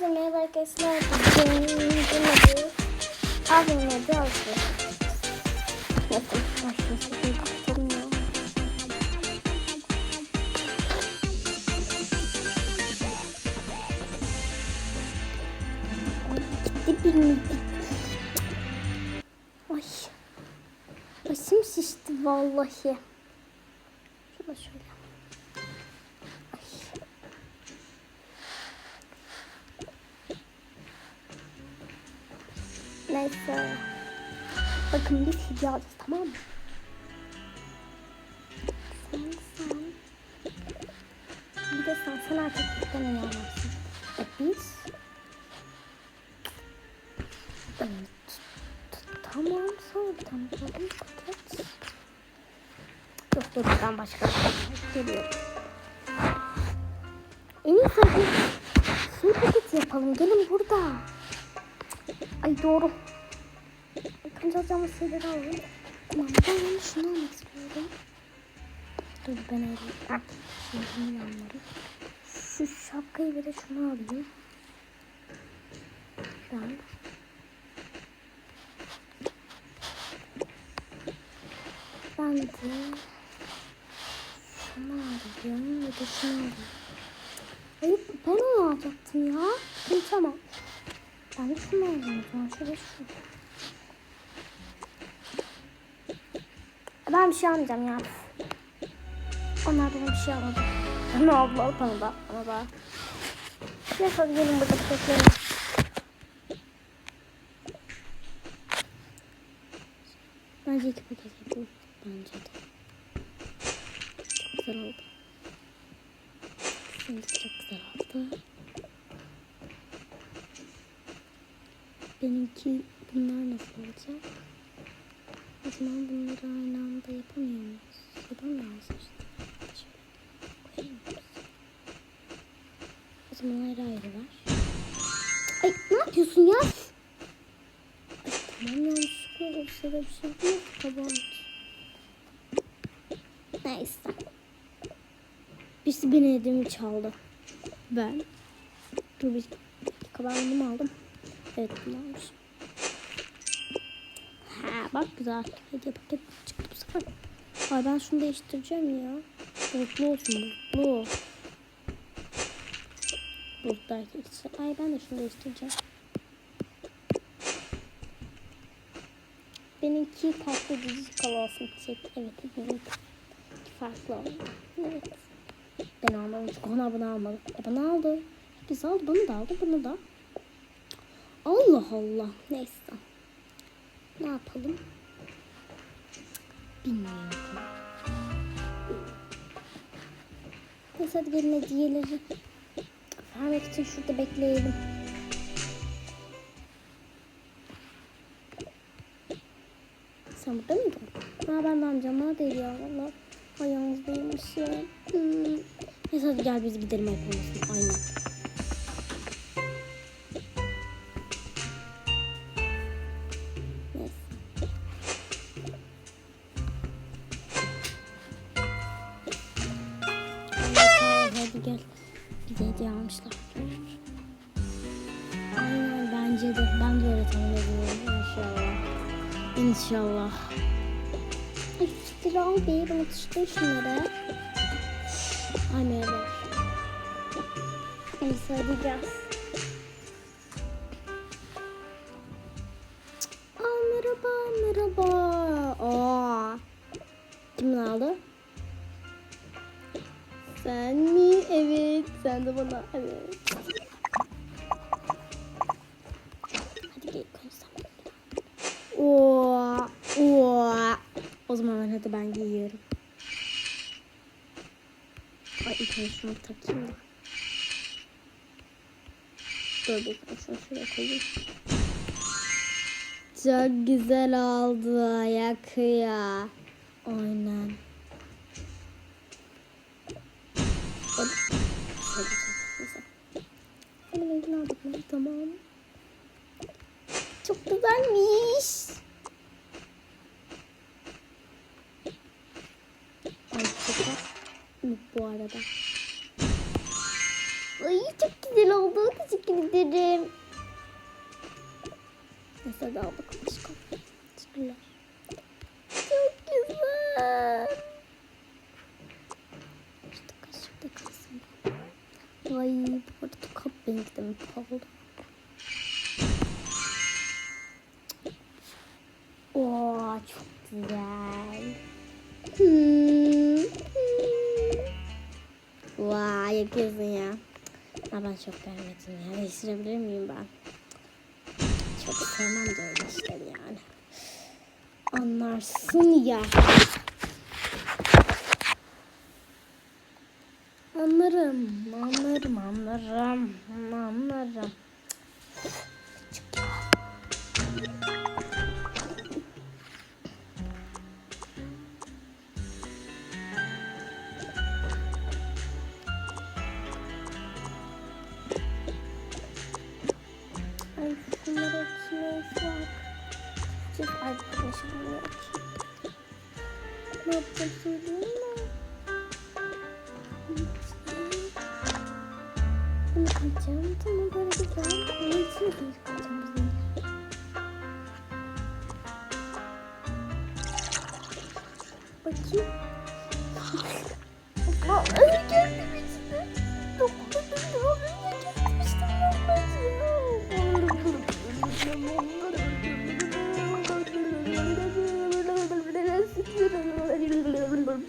Hepinize merhaba arkadaşlar. Bugün dinledi. Abim evde alışveriş. Nasıl? Başlasın. Bir bakalım ya. Gitti bir mi? Ay. Başım şişti vallahi. Şurada şöyle. Neyse. Bakın biz alacağız tamam mı? Sen sen. Bir de sen sen erkeklikten uyanmaksın. E biz? Tamam bir bulalım. Paket. Yok dur ben başka bir şey geliyorum. En iyisi hadi suyu paketi yapalım. Gelin burada. Ay doğru. İkinci alacağımız şeyleri alalım. Tamam ben şunu almak istiyorum. Dur ben alayım. Ah, Şimdi yanları. Şu şapkayı bir de şunu alayım. Ben. Ben de şunu alayım. Bir de şunu alayım. Hayır ben onu alacaktım ya. Tamam. Ben de şunu zaman. Şöyle şu. Ben bir şey almayacağım ya. Onlar bana bir şey almadı. Ne abla bana da bana da. Neyse gelin burada bekleyelim. Bence iki paket yapalım. Bence de. Çok güzel oldu. Şimdi çok güzel oldu. Benimki bunlar nasıl olacak? O zaman bunları aynı anda yapamıyor muyuz? Yapamıyoruz işte. Şöyle koyayım? O zaman ayrı ayrı ver. Ay ne yapıyorsun ya? Ay, tamam yanlışlıkla olursa da bir şey yapmıyor. Kabahat. Neyse. Birisi benim hediyemi çaldı. Ben. Dur bir dakika ben aldım? Evet bunu. Ha bak güzel. Hediye paket çıktı bu sefer. Ay ben şunu değiştireceğim ya. Bulutlu olsun bulutlu. Bulutlu erkek için. Ay ben de şunu değiştireceğim. Benimki farklı dijital olsun çek. Evet benimki farklı oldu. Evet. Ben almadım ona bunu almadı. E bana aldı. Biz aldı bana da aldı bunu da. Allah Allah. Neyse. Ne yapalım? Bilmiyorum. Neyse hadi gelin hediyeleri vermek için şurada bekleyelim. Sen burada mıydın? Ha ben de amcama değil ya valla. Ayağınızdaymışım. Hmm. Neyse hadi gel biz gidelim yapalım. Aynen. Gel. Bize hediye almışlar. Aynen bence de. Ben de öyle tahmin. İnşallah. İnşallah. Ay fikir al be. Ben atıştım şunları. Ay merhaba. Neyse hadi gel. Aa merhaba merhaba. Aa. Kim aldı? Sen mi? Evet. Sen de bana. Evet. Hadi gel konuşalım. Oo. Oo. O zaman ben hadi ben giyiyorum. Ay ilk önce şunu takayım da. Dur bir şunu şuraya koyayım. Çok güzel oldu yakıyor. Aynen. Şöyle neyse. Senin rengini aldık mı? Tamam. Çok güzelmiş. Ay çok bu arada. Ay çok güzel. oldu. Teşekkür ederim. Neyse bakalım aşkım. Teşekkürler. Çok güzel. İşte kaşıkta kalsın. Ay bu arada kap benimki pahalı? Oo çok güzel. Vay yapıyorsun ya. Ha, ben çok beğenmedim ya. Değiştirebilir miyim ben? Çok sevmem de öyle işleri yani. Anlarsın ya. Anlarım, anlarım, anlarım, anlarım. Bunu kaçacağım. Tamam böyle güzel. Onun içine bir kaçacağım bizim. Bakayım. Aa, öyle geldim içine. Dokuzda bir daha böyle gelmiştim ben.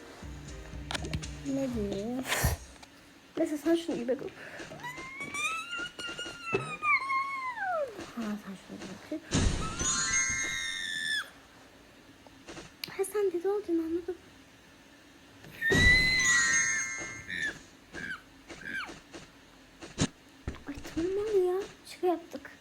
Ne diyor? Neyse sen şunu gibi dur. Şunu bakayım. Ha sen dedi olacaksın anladım. Ay tamam ya. Şaka yaptık.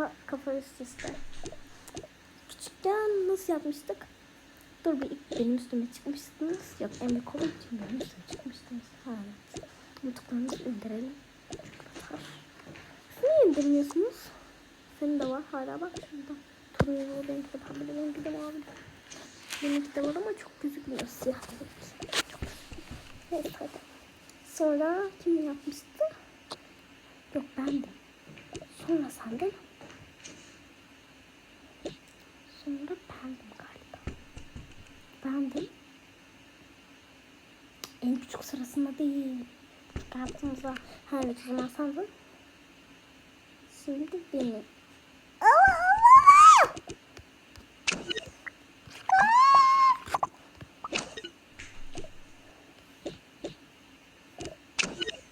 Kafa kafa üst üste. Küçükken nasıl yapmıştık? Dur bir ilk benim üstüme çıkmıştınız. Yok Emre Kolu için benim üstüme çıkmıştınız. Ha evet. Mutluluklarınızı indirelim. Siz niye indirmiyorsunuz? Senin de var hala bak şurada. Turuncu benimki de pembe benimki de mavi. Benimki de var ama çok gözükmüyor siyah. Çok. Neyse hadi. Sonra kim yapmıştı? Yok bendim. Sonra sen de. Sonra bendim galiba. Bendim. En küçük sırasında değil. Yaptığımızda. Evet o zaman sandın. Şimdi benim.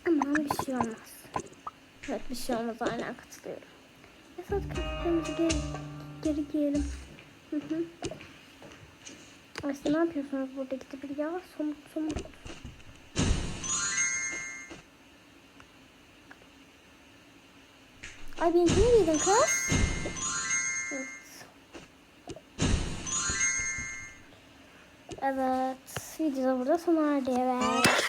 Aman bir şey olmaz. Evet bir şey olmaz aynen katılıyorum. Hadi kıyafetlerimizi geri, geri giyelim. Hı hı. Aslında ne yapıyorsunuz burada gidip ya? Somut somut. Ay beni kim giydin kız? Evet. Evet. Video burada sona erdi evet.